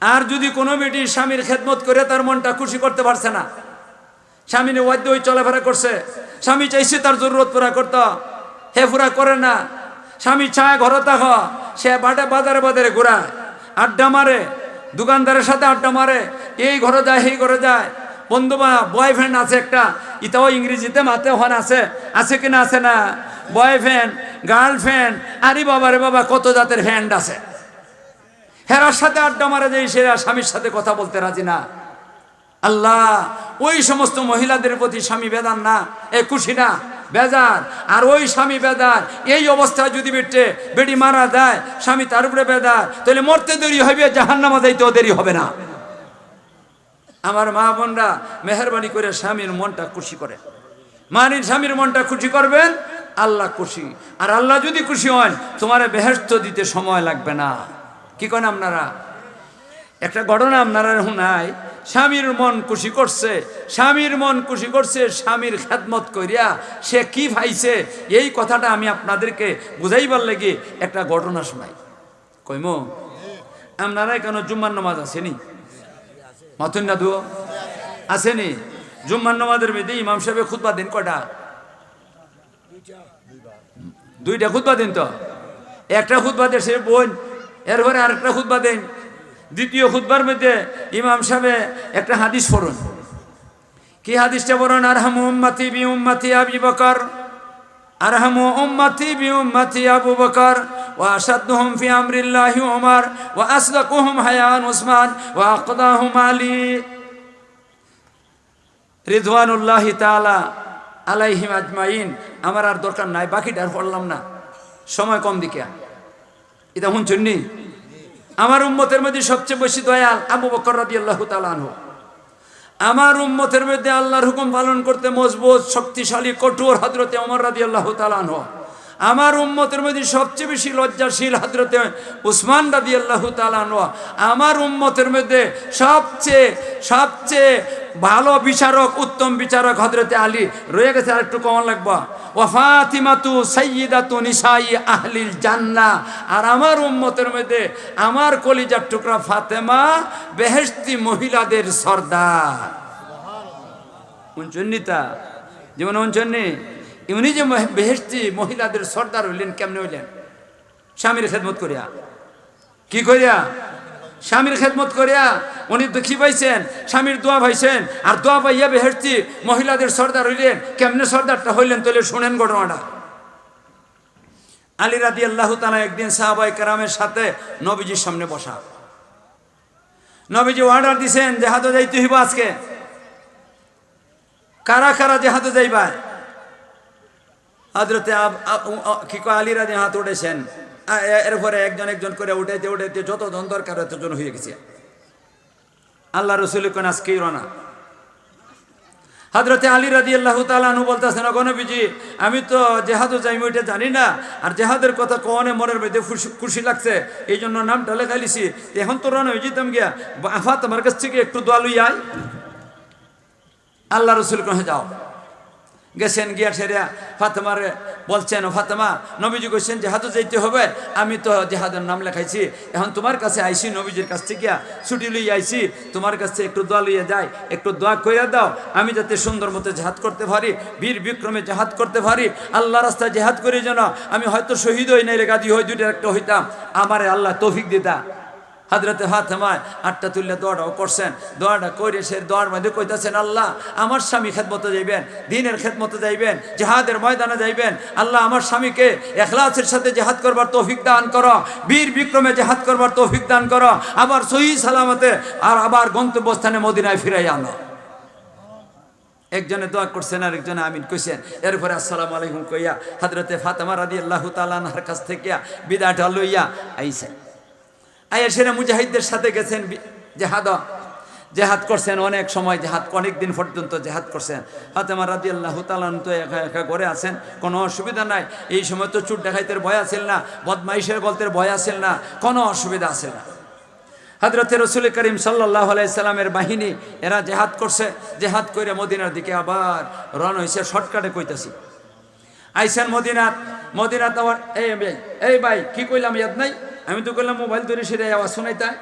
আর যদি কোনো বেটি স্বামীর খেদমত করে, তার মনটা খুশি করতে পারছে না। স্বামীর ওয়াদ্য ওই চলাফেরা করছে। স্বামী চাইছে তার জরুরত পুরা করতে। হে পুরা করে না। স্বামী চায় ঘর তাহ সে বাটে বাজারে বাজারে ঘোরায়। আড্ডা মারে। দোকানদারের সাথে আড্ডা মারে। এই ঘরে যায় এই ঘরে যায়। বন্ধু বা বয়ফ্রেন্ড আছে একটা। ইতাও ইংরেজিতে মাতে হন আছে। আছে কিনা আছে না? বয়ফ্রেন্ড গার্লফ্রেন্ড আরে বাবা রে বাবা, কত জাতের ফ্যান্ড আছে? হেরার সাথে আড্ডা মারা যায় সেরা স্বামীর সাথে কথা বলতে রাজি না। আল্লাহ, ওই সমস্ত মহিলাদের প্রতি স্বামী বেদান না, এ খুশি না, বেজার। আর ওই স্বামী বেদার, এই অবস্থায় যদি বেটে, বেটি মারা যায়, স্বামী তার উপরে বেদার, তাহলে মরতে দেরি হবে জাহান নামা যাইতেও দেরি হবে না। আমার মা বোনরা, মেহরবানি করে স্বামীর মনটা খুশি করে। মানির স্বামীর মনটা খুশি করবেন, আল্লাহ খুশি। আর আল্লাহ যদি খুশি হন, তোমার বেহেস্ত দিতে সময় লাগবে না। কি করেন আপনারা? একটা ঘটনা আপনারা নাই স্বামীর মন খুশি করছে, স্বামীর মন খুশি করছে, স্বামীর খেদমত করিয়া সে কি ভাইছে? এই কথাটা আমি আপনাদেরকে বুঝাইবার লেগে একটা ঘটনা শোনাই। কইম, আপনারা কেন জুম্মার নামাজ আসেনি মাথুন না ধুয়ো আসেনি জুম্মার নামাজের মধ্যে ইমাম সাহেব খুতবা দিন কটা দুইটা। খুতবা দিন তো? একটা খুতবা দিয়ে সে বোন এরপরে আরেকটা খুতবা দেন। দ্বিতীয় খুতবার মধ্যে ইমাম সাহেব একটা হাদিস পড়ুন। কি হাদিসটা পড়ুন? আর হাম উম্মাতি বি উম্মাতি আবি বকর। আরহামু উম্মতি বি উম্মতি আবু বকর। আশাদ্দুহুম ফি আমরিল্লাহি ওমর ওয়া আসদাকুহুম হায়ান উসমান। ওয়া আকদাহুম আলী। রিদওয়ানুল্লাহি তাআলা আলাইহিম আজমাইন। আমার আর দরকার নাই, বাকিটা আর পড়লাম না। সময় কম দিকে এটা শুনছেন আমার উম্মতের মধ্যে সবচেয়ে বেশি দয়াল আবু বকর রাদিয়াল্লাহু তাআলা আনহু। আমার উম্মতের মধ্যে আল্লাহর হুকুম পালন করতে মজবুত, শক্তিশালী, কঠোর হজরতে অমর রাদি আল্লাহ তালান আমার উম্মতের মধ্যে সবচেয়ে বেশি লজ্জাশীল হজরতে উসমান রাদি আল্লাহ তালান আমার উম্মতের মধ্যে সবচেয়ে সবচেয়ে ভালো বিচারক, উত্তম বিচারক হজরতে আলী। রয়ে গেছে আর একটু কমন লাগবা। ওয়াফাতিমাতু আর আমার মধ্যে আমার কলিজার টুকরা ফাতেমা, বেহেশতি মহিলাদের সর্দার। যে বেহেশতি মহিলাদের সর্দার হইলেন, কেমনে হইলেন? স্বামীর খেদমত করিয়া। কি করিয়া? স্বামীর খেদমত করিয়া উনি দুঃখী পাইছেন, স্বামীর দোয়া পাইছেন, আর দোয়া পাইয়া বেহেশতি মহিলাদের সর্দার হইলেন। কেমনে সর্দারটা হইলেন তাহলে শুনেন ঘটনাটা। আলী রাদি আল্লাহ তালা একদিন সাহাবাই কেরামের সাথে নবীজির সামনে বসা। নবীজি অর্ডার দিছেন হাতে যাইতে হইব আজকে। কারা কারা হাতে যাইবা? হাজরতে কি কয়, আলী রাজি হাত উঠেছেন এরপরে একজন একজন করে উঠাইতে উঠাইতে যতজন দরকার ততজন হয়ে গেছে। আল্লাহ রসুল কোন আজকেই রনা হাজরতে আলী রাজি আল্লাহ তালু বলতেছেন গণবিজি আমি তো জেহাদও যাই ওইটা জানি না। আর জেহাদের কথা কনে মনের মধ্যে খুশি- লাগছে। এই জন্য নামটা লেখাইলিছি এখন তো রন হয়ে যেতাম গিয়া। আফা, তোমার কাছ থেকে একটু দোয়া লই আয়। আল্লাহ রসুল কহে যাও। গেছেন, গিয়া সেরা ফাতেমার বলছেন, ও ফাতেমা, নবীজি কইছেন জেহাদও যাইতে হবে। আমি তো জেহাদের নাম লেখাইছি। এখন তোমার কাছে আইছি, নবীজির কাছ থেকে ছুটি লইয়া আইছি। তোমার কাছে একটু দোয়া লইয়া যাই, একটু দোয়া কইরা দাও। আমি যাতে সুন্দর মতো জেহাদ করতে পারি, বীর বিক্রমে জেহাদ করতে পারি আল্লাহ রাস্তায় জেহাদ করি যেন, আমি হয়তো শহীদ হই নাই রে গাদি হই, দুইটার একটা হইতাম। আমারে আল্লাহ তৌফিক দিতা। হাজরতে ফাতেমায় আটটা তুললে দোয়াটাও করছেন। দোয়াটা করে সে দোয়ার মধ্যে কইতাছেন, আল্লাহ, আমার স্বামী খেদমতে যাইবেন, দিনের খেদমতে যাইবেন, জেহাদের ময়দানে যাইবেন। আল্লাহ, আমার স্বামীকে এখলাসের সাথে জেহাদ করবার তৌফিক দান করো, বীর বিক্রমে জেহাদ করবার তৌফিক দান করো, আবার সহি সালামতে আর আবার গন্তব্যস্থানে মদিনায় ফিরাই আনো। একজনে দোয়া করছেন আর একজনে আমিন কইছেন। এরপরে আসসালামু আলাইকুম কইয়া হজরতে ফাতেমা রাদি আল্লাহ তালার কাছ থেকে বিদায়টা লইয়া আইসেন আয়া সেরা মুজাহিদদের সাথে গেছেন জেহাদ। জেহাদ করছেন অনেক সময়, জেহাদ অনেক দিন পর্যন্ত জেহাদ করছেন। ফাতেমা রাদি আল্লাহ তালান তো একা একা করে আছেন, কোনো অসুবিধা নাই। এই সময় তো চুট ডাকাইতের ভয় আছিল না, বদমাইশের গল্পের ভয় আছিল না, কোনো অসুবিধা আছে না। হজরত রসুল করিম সাল্লাহ আলাইসাল্লামের বাহিনী, এরা জেহাদ করছে, জেহাদ করে মদিনার দিকে আবার রন হয়েছে শর্টকাটে কইতাছি। আইসেন মদিনাত মদিনাত আমার এই ভাই এই ভাই, কি কইলাম, ইয়াদ নাই? আমি তো কইলাম মোবাইল ধরে সেরে আওয়াজ শোনাই তাই।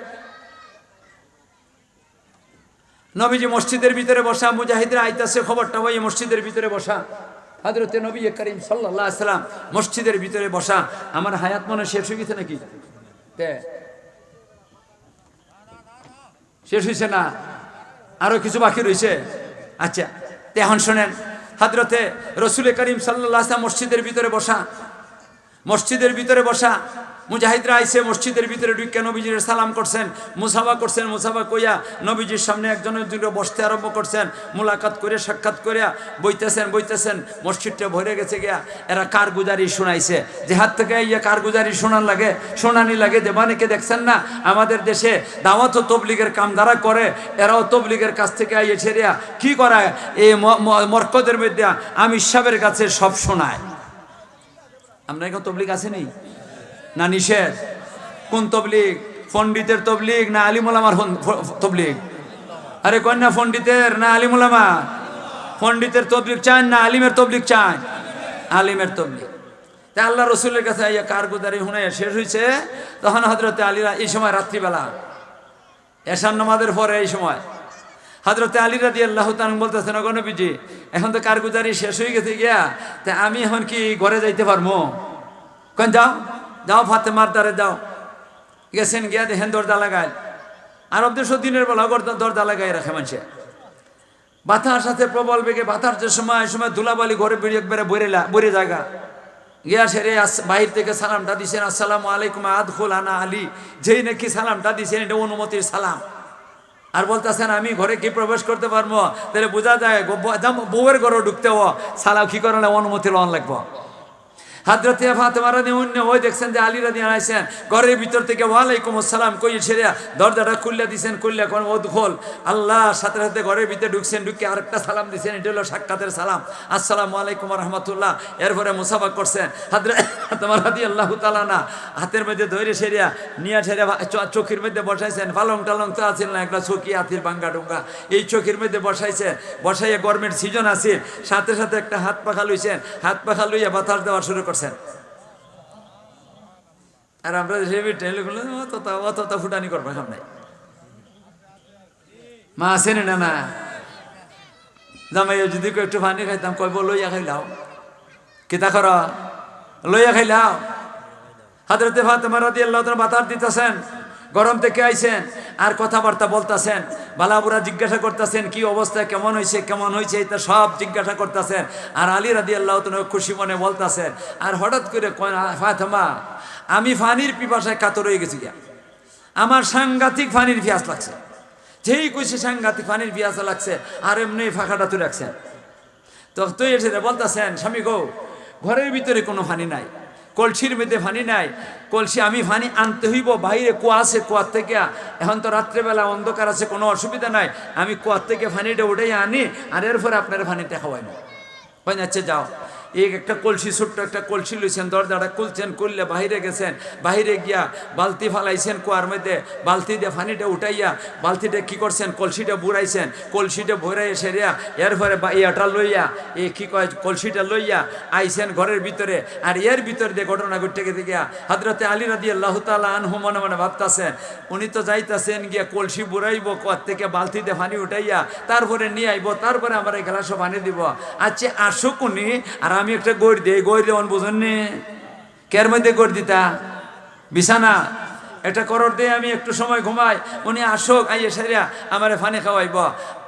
নবীজি মসজিদের ভিতরে বসা, মুজাহিদরা আইতাছে খবরটা ওই মসজিদের ভিতরে বসা। হাজরতে নবী করিম সাল্লাহ সাল্লাম মসজিদের ভিতরে বসা। আমার হায়াত মনে শেষ হয়ে গেছে নাকি? শেষ হয়েছে না? আরও কিছু বাকি রয়েছে আচ্ছা তে এখন শোনেন। হাজরতে রসুল করিম সাল্লাহ আসলাম মসজিদের ভিতরে বসা। মসজিদের ভিতরে বসা। মুজাহিদরা আইসে মসজিদের ভিতরে ঢুকে নবীজির সালাম করছেন? মুসাফা করছেন, মুসাফা কইয়া নবীজির সামনে একজনের দুটো বসতে আরম্ভ করছেন। মুলাকাত করে সাক্ষাৎ করিয়া বইতেছেন বইতেছেন, মসজিদটা ভরে গেছে গিয়া এরা কারগুজারি শোনাইছে। যে হাত থেকে ইয়ে কারগুজারি শোনান লাগে, শোনানি লাগে, দেবানিকে দেখছেন না? আমাদের দেশে দাওয়াত তবলিগের কাম দ্বারা করে, এরাও তবলিগের কাছ থেকে আইয়ে ছেড়িয়া কি করায়? এই মরকদের মধ্যে আমি সাহেবের কাছে সব শোনায়। আমরা এখন তবলিগ আছে নেই? না নিষেধ? কোন তবলিগ? পণ্ডিতের তবলিগ না আলিমুলামার তবলিগ? আরে কন্যা পণ্ডিতের না আলিমুলামা পণ্ডিতের তবলিগ চান না আলিমের তবলিগ চান? আলিমের তবলিগ। তা আল্লাহ রসুলের কাছে আইয়া কারগুদারি হুনে শেষ হয়েছে তখন হজরতে আলীরা এই সময় রাত্রিবেলা এশান নামাজের পরে এই সময় হজরতে আলী রাদি আল্লাহ তালুম বলতেছেন অগণবীজি এখন তো কারগুজারি শেষ হয়ে গেছে গিয়া, তা আমি এখন কি ঘরে যাইতে পারব? কন, যাও। যাও ফাতেমার দ্বারে যাও। গেছেন, গিয়া দেখেন দরজা লাগায়। আরব দেশ দিনের বেলা দরজা লাগাই রাখে মানুষে। বাতার সাথে প্রবল বেগে বাতার যে সময়, এই সময় ধুলাবালি ঘরে বেরিয়ে একবারে বইরে লা- বইরে জায়গা। গিয়া সেরে বাহির থেকে সালামটা দিছেন, আসসালামু আলাইকুম আদখুল আনা আলী। যেই নাকি সালামটা দিছেন, এটা অনুমতির সালাম। আর বলতেছেন, আমি ঘরে কি প্রবেশ করতে পারব? তাহলে বোঝা যায় বউয়ের ঘরে ঢুকতে হ সালাম কি করলে অনুমতি লন লাগবো? হাজরতে ফাতেমারা অন্য ওই দেখছেন যে আলীরা দিয়ে আইসেন ঘরের ভিতর থেকে ওয়ালাইকুম আসসালাম কই ছেড়ে দরজাটা খুললে দিছেন, খুললে কোন ওদখল আল্লাহ সাথে সাথে ঘরের ভিতরে ঢুকছেন, ঢুকে আরেকটা সালাম দিছেন, এটা হলো সাক্ষাতের সালাম। আসসালামু আলাইকুম রহমতুল্লাহ। এরপরে মুসাফা করছেন। হাজরে আল্লাহ তালা না হাতের মধ্যে ধরে সেরিয়া নিয়ে ছেড়ে চোখের মধ্যে বসাইছেন। পালং টালং তো আছিল না, একটা চকি হাতির বাঙ্গা ডুঙ্গা। এই চোখের মধ্যে বসাইছেন। বসাইয়া গরমের সিজন আছে। সাথে সাথে একটা হাত পাখা লইছেন। হাত পাখা লইয়া বাতাস দেওয়া শুরু করছেন আর আমরা দেশে টেলে গুলো অত অত অত ফুটানি করব সামনে। মা আসেনি না না? জামাই যদি একটু পানি খাইতাম কইব লইয়া খাইলাও কিতা কর? লইয়া খাইলাও হাজরতে ফাতেমা রাদিয়াল্লাহু তাআলা বাতার দিতেছেন। গরম থেকে আইছেন আর কথাবার্তা বলতেছেন। বালাবুরা জিজ্ঞাসা করতেছেন কি অবস্থা? কেমন হয়েছে কেমন হয়েছে এটা সব জিজ্ঞাসা করতেছেন। আর আলী রাদি আল্লাহ খুশি মনে বলতেছেন আর হঠাৎ করে কয়, "আ, ফাতেমা আমি ফানির পিপাসায় কাতর হয়ে গেছি গিয়া। আমার সাংঘাতিক ফানির পিয়াস লাগছে। যেই কইছে সাংঘাতিক ফানির পিয়াস লাগছে আর এমনি ফাঁকাটা তুই রাখছেন। তো তুই এসে বলতেছেন স্বামী গো ঘরের ভিতরে কোনো ফানি নাই। কলসির মেধে ফানি নাই। কলসি আমি ফানি আনতে হইব, বাইরে কুয়া আছে, কুয়ার থেকে। এখন তো রাত্রেবেলা অন্ধকার আছে, কোনো অসুবিধা নাই। আমি কুয়ার থেকে ফানিটা উঠে আনি, আর এরপরে আপনার ফানিটা খাওয়াই না যাচ্ছে যাও। এই একটা কলসি, ছোট্ট একটা কলসি লইছেন, দরজাটা খুলছেন, খুললে বাহিরে গেছেন বাহিরে গিয়া বালতি ফালাইছেন কুয়ার মধ্যে, বালতি দিয়ে পানিটা উঠাইয়া, বালতিটা কি করছেন? কলসিটা বুড়াইছেন, কলসিটা ভরাই সেরিয়া, এরপরে ইয়াটা লইয়া এই কি কয়, কলসিটা লইয়া আইছেন ঘরের ভিতরে, আর এর ভিতরে দিয়ে ঘটনা ঘটতে গেছে গিয়া হাজরতে আলী রাদি আল্লাহ তালা আনহু মনে মনে ভাবতাছেন, উনি তো যাইতাছেন গিয়া কলসি বুড়াইব কুয়ার থেকে বালতিতে পানি উঠাইয়া, তারপরে নিয়ে আইব, তারপরে আমার এই গ্লাসও পানি দিব। আচ্ছা আসুক উনি, আর আমি একটা গড় দিই গড় দেওয়ান বুঝেননি কের মধ্যে গড় দিতা? বিছানা? এটা করর দিয়ে আমি একটু সময় ঘুমাই, উনি আসুক, আইয়ে সারিয়া আমার ফানে খাওয়াইব।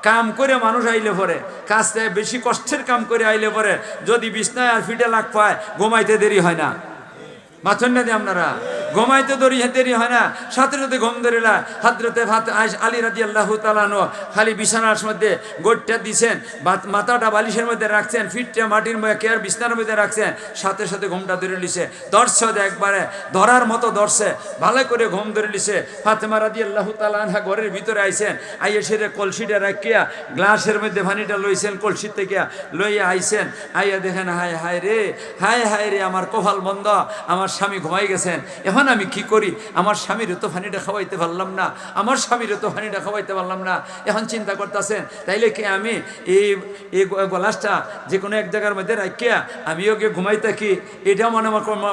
কাম করে মানুষ আইলে পরে কাজতে বেশি কষ্টের কাম করে আইলে পরে, যদি বিছনায় আর ফিটে লাগ পায়, ঘুমাইতে দেরি হয় না। মাথন না দিয়ে আপনারা? ঘুমাইতে দরি, দেরি হয় না। সাথে সাথে ঘুম ধরিলা হাতরতে ভাত আলী রাজি আল্লাহ তালানো খালি বিছানার মধ্যে গোটটা দিছেন মাথাটা বালিশের মধ্যে রাখছেন, ফিটটা মাটির মধ্যে কেয়ার বিছনার মধ্যে রাখছেন, সাথে সাথে ঘুমটা ধরে লিছে দর্শে একবারে, ধরার মতো দর্শে ভালো করে ঘুম ধরে লিছে ফাতেমা রাজি আল্লাহ তালানহা ঘরের ভিতরে আইছেন, আইয়ে সেরে কলসিটা রাখিয়া গ্লাসের মধ্যে পানিটা লইছেন, কলসির থেকে লইয়া আইছেন। আইয়া দেখেন, হায় হায় রে, হায় হায় রে, আমার কপাল বন্ধ, আমার স্বামী ঘুমাই গেছেন। এখন এখন আমি কি করি? আমার স্বামীর তো পানিটা খাওয়াইতে পারলাম না, আমার স্বামীর তো পানিটা খাওয়াইতে পারলাম না। এখন চিন্তা করতেছেন, তাইলে কি আমি এই এই গলাসটা যে কোনো এক জায়গার মধ্যে রাখিয়া আমি ওকে ঘুমাই থাকি? এটা মনে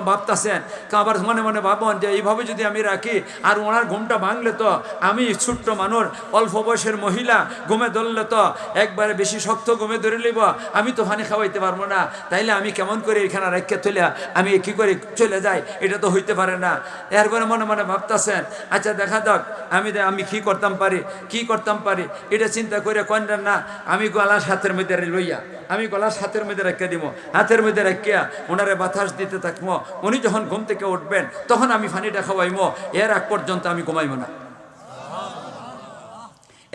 ভাবতেছেন। আবার মনে মনে ভাবন যে এইভাবে যদি আমি রাখি, আর ওনার ঘুমটা ভাঙলে তো আমি ছোট্ট মানুষ, অল্প বয়সের মহিলা, ঘুমে ধরলে তো একবারে বেশি শক্ত ঘুমে ধরে নিব, আমি তো পানি খাওয়াইতে পারব না। তাইলে আমি কেমন করে এখানে রেখে তুলে আমি কি করে? চলে যাই, এটা তো হইতে পারে না। এরপরে মনে মনে ভাবতেছেন আচ্ছা দেখা যাক, আমি আমি কি করতাম পারি, কি করতাম পারি? এটা চিন্তা করে কন্যার না, আমি গলার হাতের মধ্যে লইয়া, আমি গলার হাতের মধ্যে রেখে দিব হাতের মধ্যে রেখিয়া ওনারে বাতাস দিতে থাকব উনি যখন ঘুম থেকে উঠবেন, তখন আমি পানিটা খাওয়াইমো, এর আগ পর্যন্ত আমি ঘুমাইব না।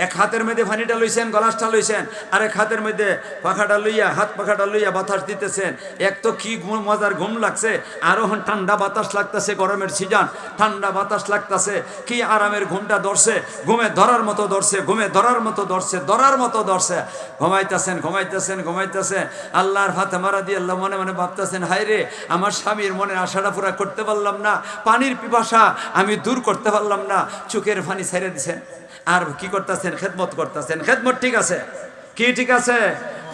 এক হাতের মধ্যে ফানিটা লইছেন গলাসটা লইছেন আর এক হাতের মধ্যে পাখাটা লইয়া, হাত পাখাটা লইয়া বাতাস দিতেছেন। এক তো কি মজার ঘুম লাগছে, আরও হন ঠান্ডা বাতাস লাগতেছে গরমের সিজন, ঠান্ডা বাতাস লাগতেছে, কি আরামের ঘুমটা ধরছে, ঘুমে ধরার মতো ধরছে, ঘুমে ধরার মতো ধরছে, ধরার মতো ধরছে। ঘুমাইতেছেন ঘুমাইতেছেন ঘুমাইতেছেন। আল্লাহর হাতে মারা দিয়ে আল্লাহ মনে মনে ভাবতেছেন হাই রে, আমার স্বামীর মনে আশাটা পুরা করতে পারলাম না, পানির পিপাসা আমি দূর করতে পারলাম না, চোখের পানি ছেড়ে দিছেন। আর কি করতেছেন? খেদমত করতেছেন। খেদমত ঠিক আছে। কি ঠিক আছে?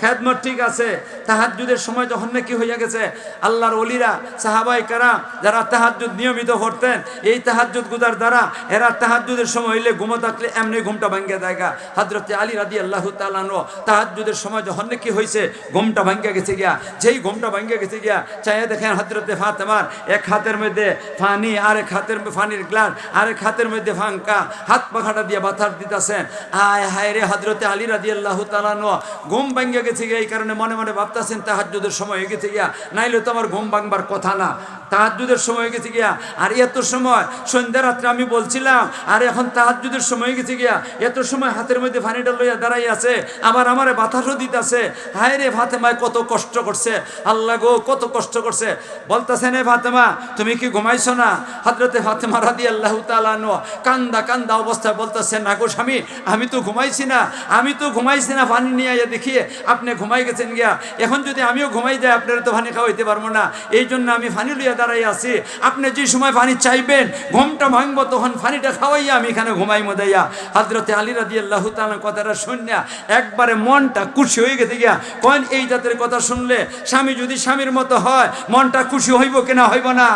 খেদমত ঠিক আছে তাহাজুদের সময় যখন নাকি হইয়া গেছে, আল্লাহর অলিরা সাহাবাই কারা যারা তাহাজুদ নিয়মিত পড়তেন এই তাহাজুদ গুদার দ্বারা এরা তাহাজুদের সময় হইলে ঘুমো থাকলে এমনি ঘুমটা ভাঙ্গে জায়গা হাজরতে আলী রাদি আল্লাহ তালানো তাহাজুদের সময় যখন নাকি হয়েছে ঘুমটা ভাঙ্গে গেছে গিয়া, যেই ঘুমটা ভাঙ্গে গেছে গিয়া, চাইয়া দেখেন হাজরতে ফাতেমার এক হাতের মধ্যে ফানি আর এক হাতের ফানির গ্লাস আর এক হাতের মধ্যে ফাঙ্কা, হাত পাখাটা দিয়ে বাতাস দিতেছেন। আয় হায় রে হাজরতে আলী রাদি আল্লাহ তালানো ঘুম ভাঙ্গে গেছে গিয়া, এই কারণে মনে মনে ভাবতেছেন তাহাজুদের সময় হয়ে গেছে গিয়া। নাইলে তো আমার ঘুম ভাঙবার কথা না। তাহাজুদের সময় গেছে গিয়া। আর এত সময়, সন্ধ্যা রাত্রে আমি বলছিলাম, আর এখন তাহাজুদের সময় গেছে গিয়া, এত সময় হাতের মধ্যে ফানিটা লইয়া দাঁড়াই আছে আবার আমারে বাতাসও দিতেছে। হায় রে ফাতেমায় কত কষ্ট করছে। আল্লাহ গো, কত কষ্ট করছে। বলতেছে নে ফাতেমা, তুমি কি ঘুমাইছো না? হাজরতে ফাতেমা রাদি আল্লাহ তালানো কান্দা কান্দা অবস্থায় বলতেছে, না গো স্বামী, আমি তো ঘুমাইছি না, আমি তো ঘুমাইছি না পানি নিয়ে আইয়া দেখিয়ে আপনি ঘুমাই গেছেন গিয়া। এখন যদি আমিও ঘুমাই যাই, আপনারা তো পানি খাওয়াইতে পারব না। এই জন্য আমি ফানি লইয়া দাঁড়াই আছি। আপনি যে সময় পানি চাইবেন, ঘুমটা ভাঙবো, তখন পানিটা খাওয়াইয়া আমি এখানে ঘুমাই মদাইয়া হাজরতে আলী রাদি আল্লাহ তালার কথাটা শুনিয়া একবারে মনটা খুশি হয়ে গেছে গিয়া কেন এই জাতের কথা শুনলে স্বামী যদি স্বামীর মতো হয়, মনটা খুশি হইব কিনা হইব না?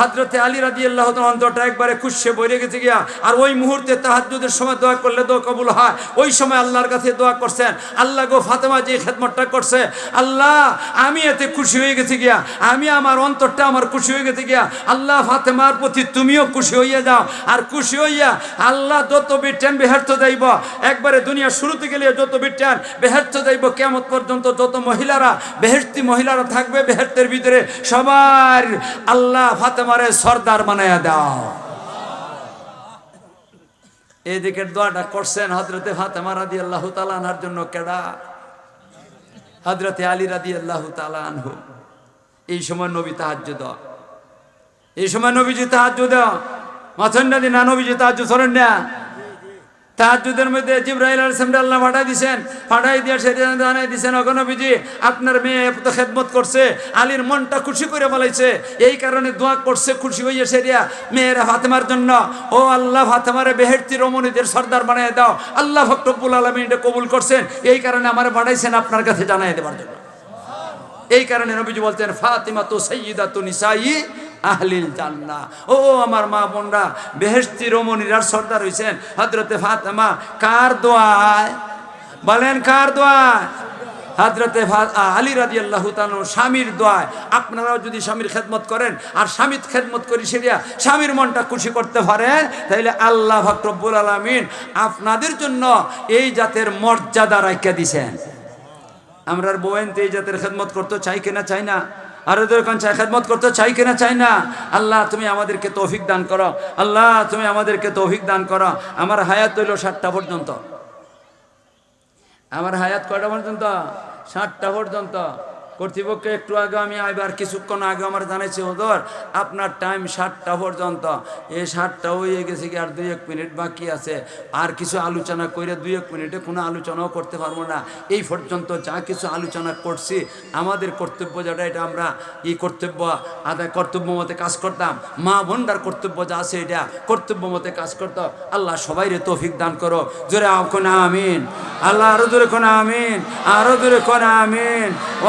হাজরতে আলী রাদি আল্লাহ অন্তরটা একবারে খুশে বইরে গেছে গিয়া, আর ওই মুহূর্তে তাহাজুদের সময় দোয়া করলে দোয়া কবুল হয়। ওই সময় আল্লাহর কাছে দোয়া করছেন, আল্লাহ গো ফাতেমা যে খেদমতটা করছে, আল্লাহ, আমি এতে খুশি হয়ে গেছি গিয়া, আমি আমার অন্তরটা আমার খুশি হয়ে গেছে গিয়া, আল্লাহ ফাতেমার প্রতি তুমিও খুশি হইয়া যাও। আর খুশি হইয়া আল্লাহ যত বিটেন বেহার্থ যাইব একবারে দুনিয়া শুরুতে গেলে যত বিটেন বেহার্থ যাইব কেমন পর্যন্ত যত মহিলারা বেহেস্তি মহিলারা থাকবে বেহেস্তের ভিতরে, সবার আল্লাহ ফাতেমারে সর্দার বানাইয়া দাও। এদিকে দোয়াটা করছেন হজরতে ফাতেমা রাদি আল্লাহ তালানহার জন্য কেডা? হজরতে আলী রাদি আল্লাহ তালানহু এই সময় নবী তাহাজ্য দেওয়া এই সময় নবীজি তাহাজ্য দেওয়া মাথন না, নবীজি তাহাজ্য ধরেন না। তাহাজুদের মধ্যে জিব্রাহিল আলসালাম আল্লাহ পাঠাই দিছেন। পাঠাই দিয়ে সেটা জানাই দিছেন অগনবীজি আপনার মেয়ে তো খেদমত করছে, আলীর মনটা খুশি করে বলাইছে। এই কারণে দোয়া করছে খুশি হইয়া সেরিয়া মেয়েরা ফাতেমার জন্য, ও আল্লাহ, ফাতেমারে বেহেরতি রমণীদের সর্দার বানিয়ে দাও। আল্লাহ ফকরবুল আলমী এটা কবুল করছেন। এই কারণে আমার পাঠাইছেন আপনার কাছে জানাই দেবার জন্য। এই কারণে নবীজি বলতেন ফাতিমা তো সৈয়দা তো নিসাই আহলিল জান্না ও আমার মা বোনরা বেহেস্তি রমণীরার সর্দার হইছেন। হজরতে ফাতেমা কার দোয়ায়? বলেন কার দোয়ায়? হাজরতে আলী রাজি আল্লাহ স্বামীর দোয়ায়। আপনারাও যদি স্বামীর খেদমত করেন, আর স্বামীর খেদমত করি সেরিয়া স্বামীর মনটা খুশি করতে পারেন তাইলে আল্লাহ ফকরব্বুল আলমিন আপনাদের জন্য এই জাতের মর্যাদা রাখিয়া দিছেন। আমরা বোয়েন তো এই জাতের খেদমত করতে, চাই কিনা, চাই না। আর ওদের কান চাই খেদমত করতে চাই কিনা চাই না? আল্লাহ, তুমি আমাদেরকে তৌফিক দান করো। আল্লাহ, তুমি আমাদেরকে তৌফিক দান করো। আমার হায়াত হইল ষাটটা পর্যন্ত। আমার হায়াত কয়টা পর্যন্ত? ষাটটা পর্যন্ত। কর্তৃপক্ষ একটু আগে আমি আইবার কিছুক্ষণ আগে আমার জানাইছি ওদর আপনার টাইম সাতটা পর্যন্ত। এই সাতটা হয়ে গেছে কি আর দুই এক মিনিট বাকি আছে। আর কিছু আলোচনা করে দুই এক মিনিটে কোনো আলোচনাও করতে পারব না। এই পর্যন্ত যা কিছু আলোচনা করছি, আমাদের কর্তব্য যেটা, এটা আমরা এই কর্তব্য, আদায় কর্তব্য মতে কাজ করতাম। মা বোনটার কর্তব্য যা আছে এটা কর্তব্য মতে কাজ করতো। আল্লাহ সবাই রে তৌফিক দান করো জোরে আমিন। আল্লাহ আরও জোরে কোন আমিন। আরও জোরে কোন আমিন। ও